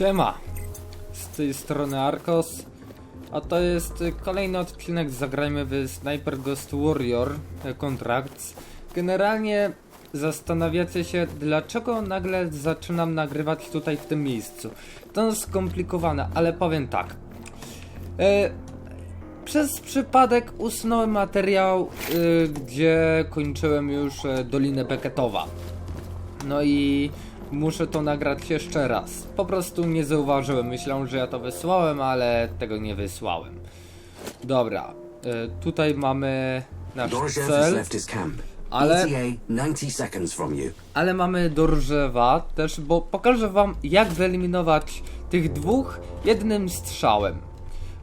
Siema! Z tej strony Arkos, a to jest kolejny odcinek Zagrajmy w Sniper Ghost Warrior Contracts. Generalnie zastanawiacie się, dlaczego nagle zaczynam nagrywać tutaj w tym miejscu. To skomplikowane, ale powiem tak. E, przez przypadek usunąłem materiał, y, gdzie kończyłem już e, Dolinę Becketowa. No i muszę to nagrać jeszcze raz. Po prostu nie zauważyłem. Myślałem, że ja to wysłałem, ale tego nie wysłałem. Dobra, y, tutaj mamy nasz cel. Ale- ETA 90 seconds from you. ale mamy Dorżewa też, bo pokażę wam jak wyeliminować tych dwóch jednym strzałem.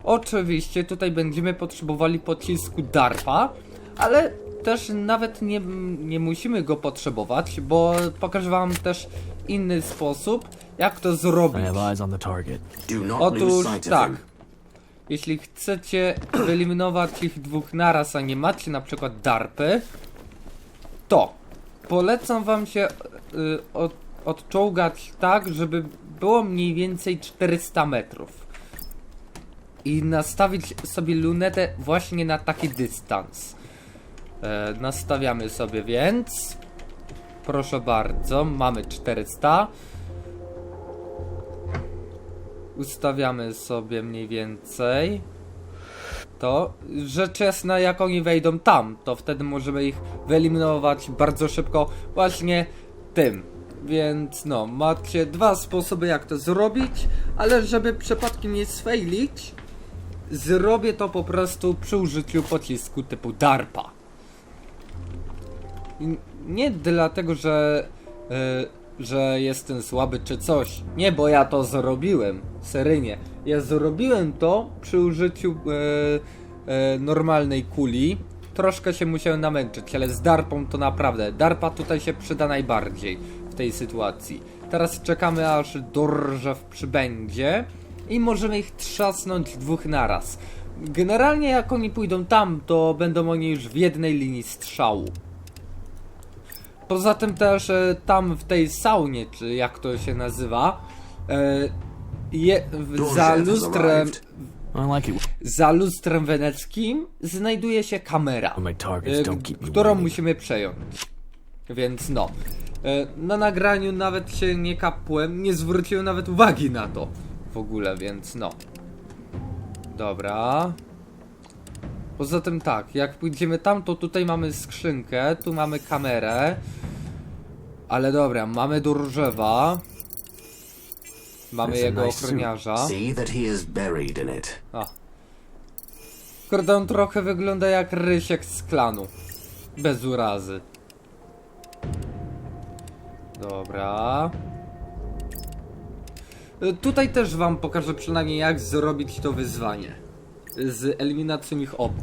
Oczywiście tutaj będziemy potrzebowali pocisku DARPA, ale też nawet nie, nie musimy go potrzebować, bo pokażę wam też inny sposób, jak to zrobić. Otóż tak. Jeśli chcecie wyeliminować ich dwóch naraz, a nie macie na przykład DARPy, to polecam wam się y, od, odczołgać tak, żeby było mniej więcej 400 metrów. I nastawić sobie lunetę właśnie na taki dystans. E, nastawiamy sobie więc. Proszę bardzo, mamy 400. Ustawiamy sobie mniej więcej to. Rzecz jasna, jak oni wejdą tam, to wtedy możemy ich wyeliminować bardzo szybko właśnie tym. Więc no, macie dwa sposoby jak to zrobić, ale żeby przypadkiem nie sfejlić, zrobię to po prostu przy użyciu pocisku typu DARPA. Nie dlatego, że, e, że jestem słaby czy coś. Nie, bo ja to zrobiłem. Seryjnie. Ja zrobiłem to przy użyciu e, e, normalnej kuli. Troszkę się musiałem namęczyć, ale z darpą to naprawdę. Darpa tutaj się przyda najbardziej w tej sytuacji. Teraz czekamy aż dorżew przybędzie i możemy ich trzasnąć dwóch naraz. Generalnie jak oni pójdą tam, to będą oni już w jednej linii strzału. Poza tym też e, tam w tej saunie, czy jak to się nazywa, e, je, w, za lustrem, za lustrem weneckim znajduje się kamera, e, którą musimy przejąć. Więc no. E, na nagraniu nawet się nie kapłem, nie zwróciłem nawet uwagi na to w ogóle, więc no. Dobra. Poza tym tak, jak pójdziemy tam, to tutaj mamy skrzynkę, tu mamy kamerę. Ale dobra, mamy Durżewa. Mamy jego ochroniarza. See that he is buried in it. A. Kurde, on trochę wygląda jak Rysiek z klanu. Bez urazy. Dobra. Y, Tutaj też wam pokażę przynajmniej jak zrobić to wyzwanie. Z eliminacją ich obu.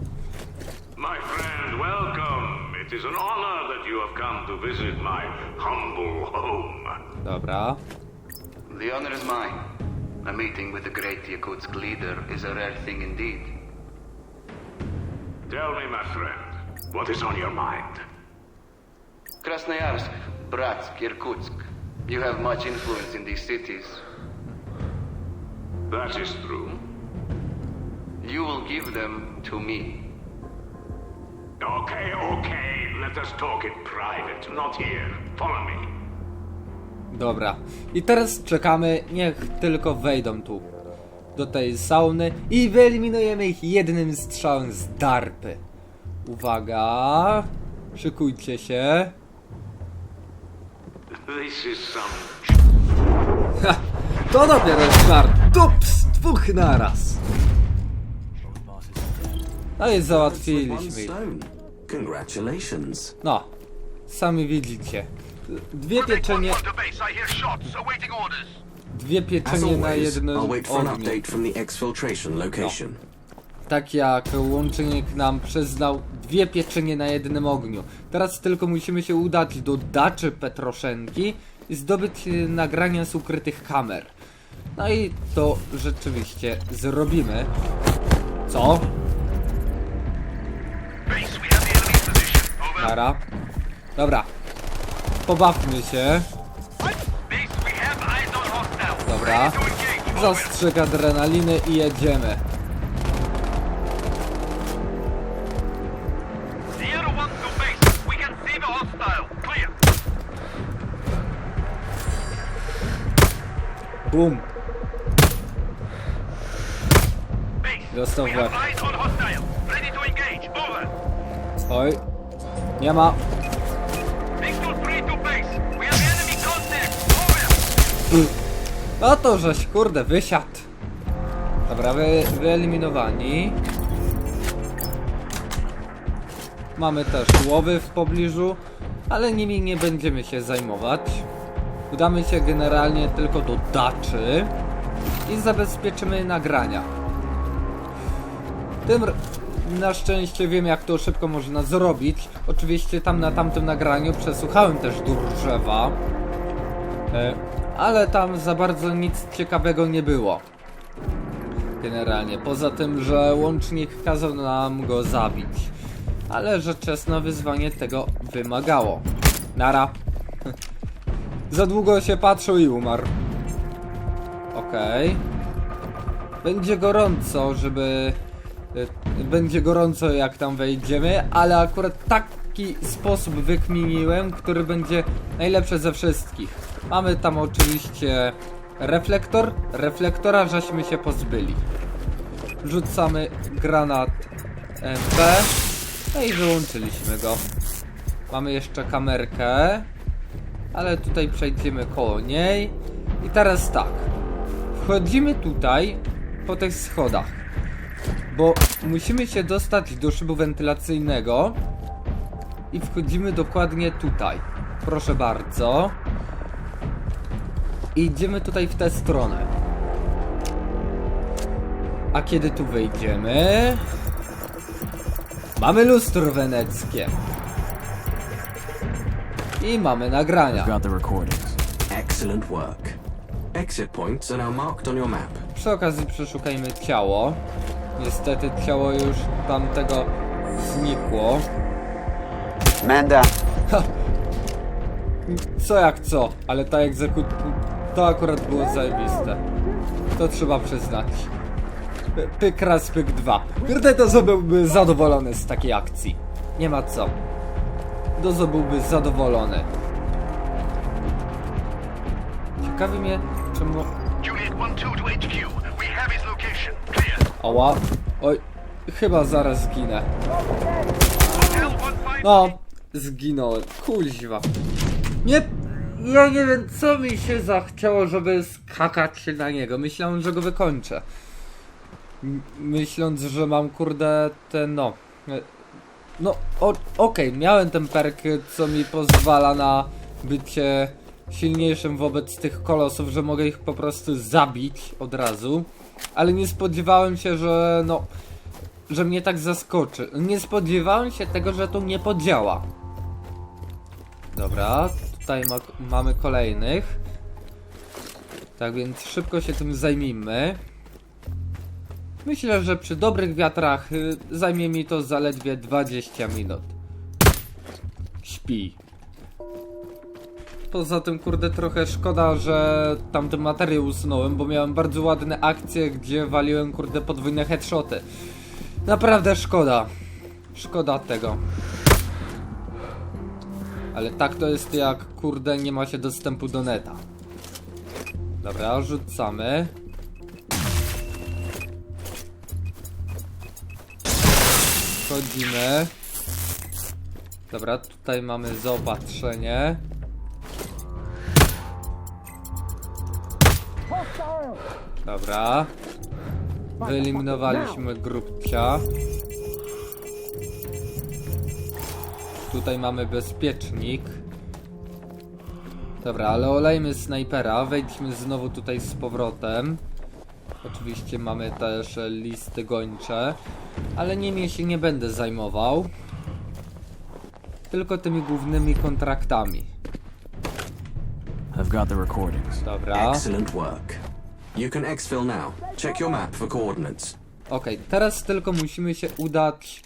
My friend, welcome. It is an honor that you have come to visit my humble home. Dobra. The honor is mine. A meeting with the great Yakutsk leader is a rare thing indeed. Tell me, my friend, what is on your mind? Krasnoyarsk, Bratsk, Irkutsk. You have much influence in these cities. That is true. You will give them to me. Okay, okay. Let us talk in private, not here. Follow me. Dobra. I teraz czekamy, niech tylko wejdą tu. Do tej sauny i wyeliminujemy ich jednym strzałem z darpy. Uwaga. Szykujcie się. This is some To dopiero jest żart. Dups! Dwóch naraz. No i załatwiliśmy ich. stone. Congratulations. No. Sami widzicie. Dwie pieczenie, dwie As pieczenie na always, jednym I'll wait for an ogniu. update from the exfiltration location. Tak jak łącznik nam przyznał, dwie pieczenie na jednym ogniu. Teraz tylko musimy się udać do daczy Petroszenki i zdobyć y, nagrania z ukrytych kamer. No i to rzeczywiście zrobimy. Co? Nara. Dobra. Pobawmy się. Dobra. Zastrzyk adrenaliny i jedziemy. Sierra 1 to base. We can see the hostile. Clear. Bum. Dostał w. have eyes on hostile. Ready to engage. Over. Oj. Nie ma. Victor 3 to base. We have enemy contact. Over. No to żeś, kurde, wysiadł. Dobra, wy, wyeliminowani. Mamy też łowy w pobliżu, ale nimi nie będziemy się zajmować. Udamy się generalnie tylko do daczy i zabezpieczymy nagrania. Tym na szczęście wiem jak to szybko można zrobić. Oczywiście tam na tamtym nagraniu przesłuchałem też drzewa. E, ale tam za bardzo nic ciekawego nie było. Generalnie, poza tym, że łącznik kazał nam go zabić. Ale że czesne wyzwanie tego wymagało. Nara. za długo się patrzył i umarł. Okej. Będzie gorąco, żeby... y, Będzie gorąco jak tam wejdziemy, ale akurat taki sposób wykminiłem, który będzie najlepszy ze wszystkich. Mamy tam oczywiście reflektor. Reflektora żeśmy się pozbyli. Rzucamy granat MP. No i wyłączyliśmy go. Mamy jeszcze kamerkę. Ale tutaj przejdziemy koło niej. I teraz tak. Wchodzimy tutaj po tych schodach. Bo musimy się dostać do szybu wentylacyjnego. I wchodzimy dokładnie tutaj. Proszę bardzo. I idziemy tutaj w tę stronę. A kiedy tu wejdziemy... Mamy lustro weneckie. I mamy nagrania. Got the recordings. Excellent work. Exit points are now marked on your map. Przy okazji przeszukajmy ciało. Niestety ciało już tamtego znikło. Manda, Co jak co, ale ta egzekut... To akurat było zajebiste. To trzeba przyznać. Py- Pyk raz, pyk dwa. Kurde, Dozo byłby zadowolony z takiej akcji. Nie ma co. Dozo byłby zadowolony. Ciekawi mnie, czemu... Juliet 1-2 to HQ. Ała. Oj, chyba zaraz zginę. Hotel 1-5. No, zginąłem. Kuźwa. Nie, ja nie wiem, co mi się zachciało, żeby skakać na niego. Myślałem, że go wykończę. M- myśląc, że mam, kurde, ten, no... e, No, okej, miałem ten perk, co mi pozwala na bycie silniejszym wobec tych kolosów, że mogę ich po prostu zabić od razu. Ale nie spodziewałem się, że no że mnie tak zaskoczy. Nie spodziewałem się tego, że to nie podziała. Dobra, tutaj ma, mamy kolejnych. Tak więc szybko się tym zajmijmy. Myślę, że przy dobrych wiatrach y, zajmie mi to zaledwie 20 minut. Śpi. Poza tym, kurde, trochę szkoda, że tamten materiał usunąłem, bo miałem bardzo ładne akcje, gdzie waliłem, kurde, podwójne headshoty. Naprawdę szkoda. Szkoda tego. Ale tak to jest jak kurde nie ma się dostępu do neta. Dobra, rzucamy. Wchodzimy. Dobra, tutaj mamy zaopatrzenie. Dobra. Wyeliminowaliśmy grupcia. Tutaj mamy bezpiecznik. Dobra, ale olejmy snajpera. Wejdźmy znowu tutaj z powrotem. Oczywiście mamy też listy gończe. Ale nimi się nie będę zajmował. Tylko tymi głównymi kontraktami. Dobra. Excellent work. You can exfil now. Check your map for coordinates. Okej, teraz tylko musimy się udać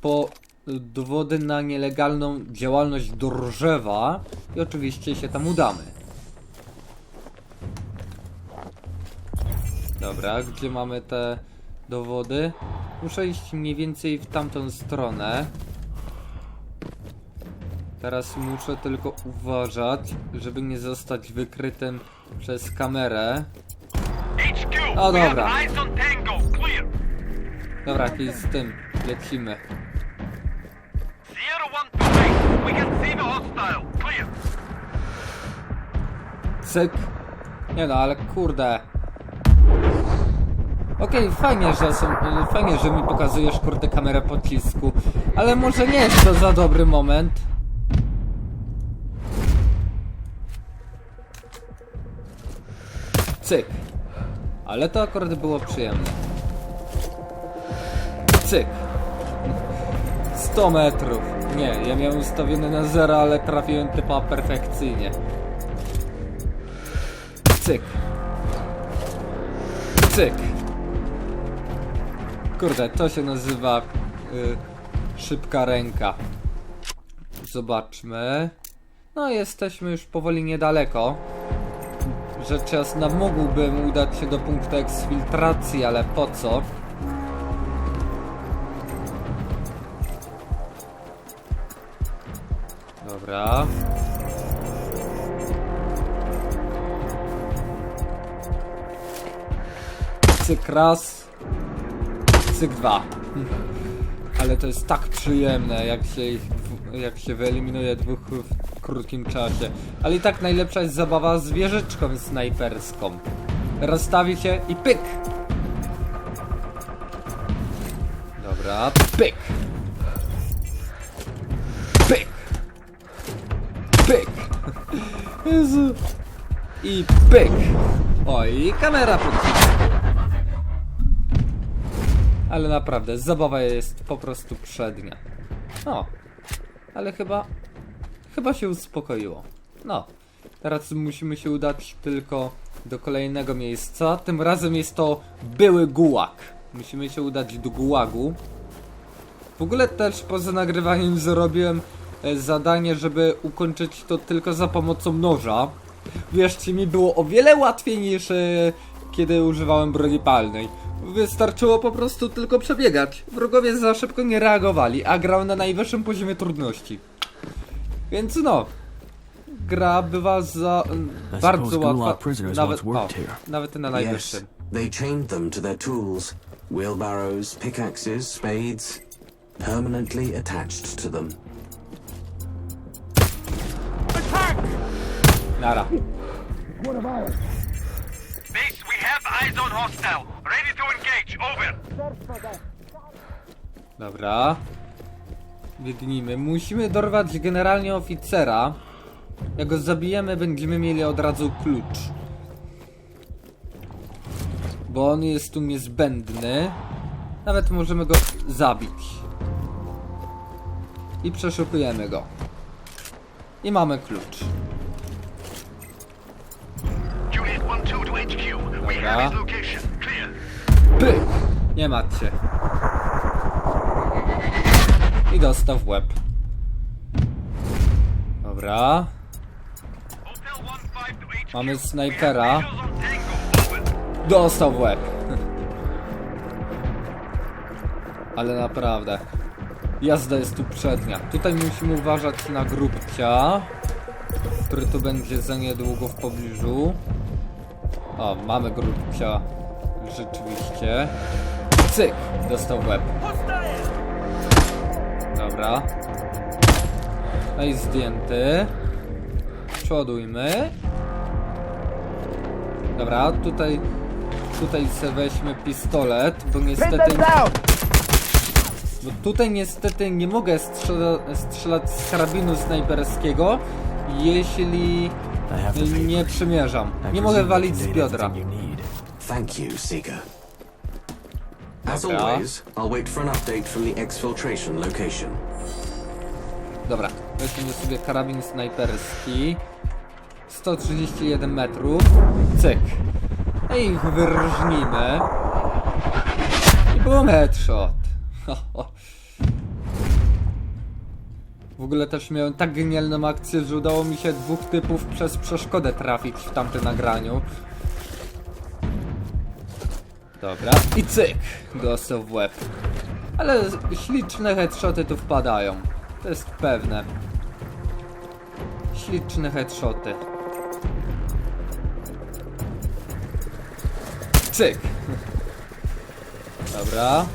po dowody na nielegalną działalność drzewa i oczywiście się tam udamy. Dobra, gdzie mamy te dowody? Muszę iść mniej więcej w tamtą stronę. Teraz muszę tylko uważać, żeby nie zostać wykrytym przez kamerę. O, dobra. Dobra, i z tym lecimy. Sierra 1 to base. We can see the hostile. Clear. Cyk. Nie no, ale kurde. Okej, fajnie, że są, fajnie, że mi pokazujesz kurde kamerę pocisku, ale może nie jest to za dobry moment. Cyk. Ale to akurat było przyjemne. Cyk. 100 metrów. Nie, ja miałem ustawiony na zero, ale trafiłem typa perfekcyjnie. Cyk. Cyk. Kurde, to się nazywa y, szybka ręka. Zobaczmy. No, jesteśmy już powoli niedaleko. Rzecz jasna, mógłbym udać się do punktu eksfiltracji, ale po co? Dobra. Cyk raz. Cyk dwa. Ale to jest tak przyjemne, jak się, ich, jak się wyeliminuje dwóch w krótkim czasie. Ale i tak najlepsza jest zabawa z wieżyczką snajperską. Rozstawi się i pyk! Dobra, pyk! Pyk! Pyk! Jezu! I pyk! Oj, kamera podciska. Ale naprawdę, zabawa jest po prostu przednia. No, ale chyba, chyba się uspokoiło. No, teraz musimy się udać tylko do kolejnego miejsca. Tym razem jest to były gułag. Musimy się udać do gułagu. W ogóle też poza nagrywaniem zrobiłem e, zadanie, żeby ukończyć to tylko za pomocą noża. Wierzcie mi, było o wiele łatwiej niż kiedy używałem broni palnej. Wystarczyło po prostu tylko przebiegać. Wrogowie za szybko nie reagowali, a grał na najwyższym poziomie trudności. Więc no, gra bywa za I bardzo łatwa. Nawet, o, nawet na Yes, najwyższym. they chained them to their tools. Wheelbarrows, pickaxes, spades. Permanently attached to them. Nara. Base, we have eyes on hostile. Ready to engage. Over. Dobra. Biegnijmy. Musimy dorwać generalnie oficera. Jak go zabijemy, będziemy mieli od razu klucz. Bo on jest tu niezbędny. Nawet możemy go zabić. I przeszukujemy go. I mamy klucz. Dobra. Pyk! Nie macie. I dostał w łeb. Dobra. Hotel 1-5 to HQ. Mamy snajpera. Dostał w łeb. Ale naprawdę. Jazda jest tu przednia. Tutaj musimy uważać na grubcia, który tu będzie za niedługo w pobliżu. O, mamy grubcia. Rzeczywiście. Cyk! Dostał łeb. Dobra. No i zdjęty. Przodujmy. Dobra, tutaj tutaj se weźmy pistolet, bo niestety bo tutaj niestety nie mogę strzela, strzelać z karabinu snajperskiego, jeśli nie przymierzam. Nie mogę walić z biodra. Thank you, Seeker. As Dobra. always, I'll wait for an update from the exfiltration location. Dobra, weźmiemy sobie karabin snajperski. 131 metrów. Cyk. No i ich wyrżnimy. I boom, headshot. W ogóle też miałem tak genialną akcję, że udało mi się dwóch typów przez przeszkodę trafić w tamtym nagraniu. Dobra, i cyk! Dostał w łeb. Ale śliczne headshoty tu wpadają. To jest pewne. Śliczne headshoty. Cyk! Dobra.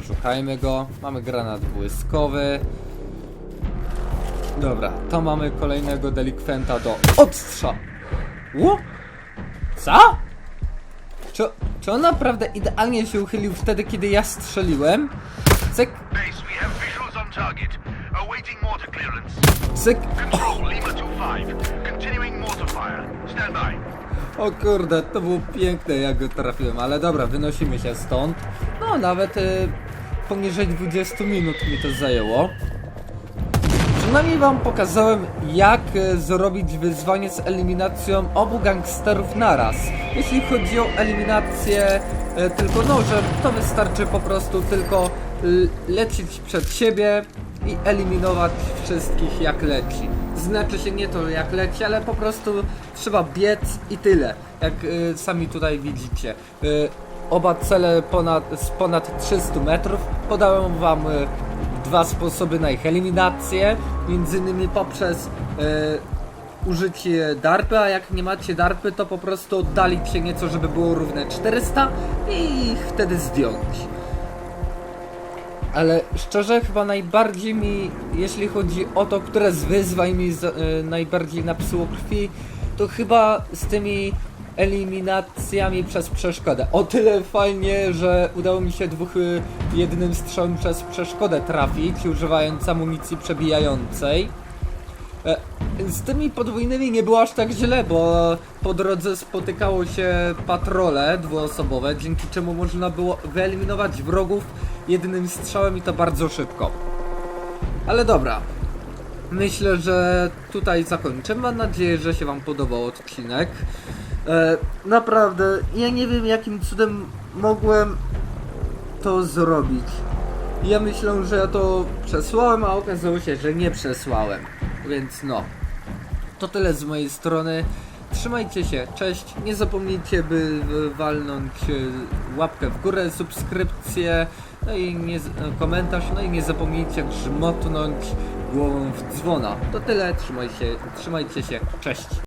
Przeszukajmy go. Mamy granat błyskowy. Dobra, to mamy kolejnego delikwenta do odstrzału. Ło? Co? Czy, czy on naprawdę idealnie się uchylił wtedy, kiedy ja strzeliłem? Cyk, cyk. Control, Lima 2-5. Continuing mortar fire. Stand by. O kurde, to było piękne jak go trafiłem, ale dobra, wynosimy się stąd. Nawet y, poniżej 20 minut mi to zajęło. Przynajmniej wam pokazałem, jak y, zrobić wyzwanie z eliminacją obu gangsterów naraz. Jeśli chodzi o eliminację y, tylko nożem, to wystarczy po prostu tylko y, lecieć przed siebie i eliminować wszystkich jak leci. Znaczy się nie to jak leci, ale po prostu trzeba biec i tyle. Jak y, sami tutaj widzicie. Y, oba cele ponad, z ponad 300 metrów. Podałem wam y, dwa sposoby na ich eliminację. Między innymi poprzez y, użycie darpy, a jak nie macie darpy, to po prostu oddalić się nieco, żeby było równe 400 i wtedy zdjąć. Ale szczerze chyba najbardziej mi, jeśli chodzi o to, które z wyzwań mi z, y, najbardziej napsuło krwi, to chyba z tymi eliminacjami przez przeszkodę. O tyle fajnie, że udało mi się dwóch y, jednym strzałem przez przeszkodę trafić, używając amunicji przebijającej. E, Z tymi podwójnymi nie było aż tak źle, bo po drodze spotykało się patrole dwuosobowe, dzięki czemu można było wyeliminować wrogów jednym strzałem i to bardzo szybko. Ale dobra. Myślę, że tutaj zakończę. Mam nadzieję, że się Wam podobał odcinek. E, naprawdę, ja nie wiem jakim cudem mogłem to zrobić. Ja myślę, że ja to przesłałem, a okazało się, że nie przesłałem. Więc no. To tyle z mojej strony. Trzymajcie się, cześć. Nie zapomnijcie, by walnąć y, łapkę w górę, subskrypcję, no i nie, e, komentarz, no i nie zapomnijcie grzmotnąć głową w dzwona. To tyle, trzymaj się, trzymajcie się, cześć.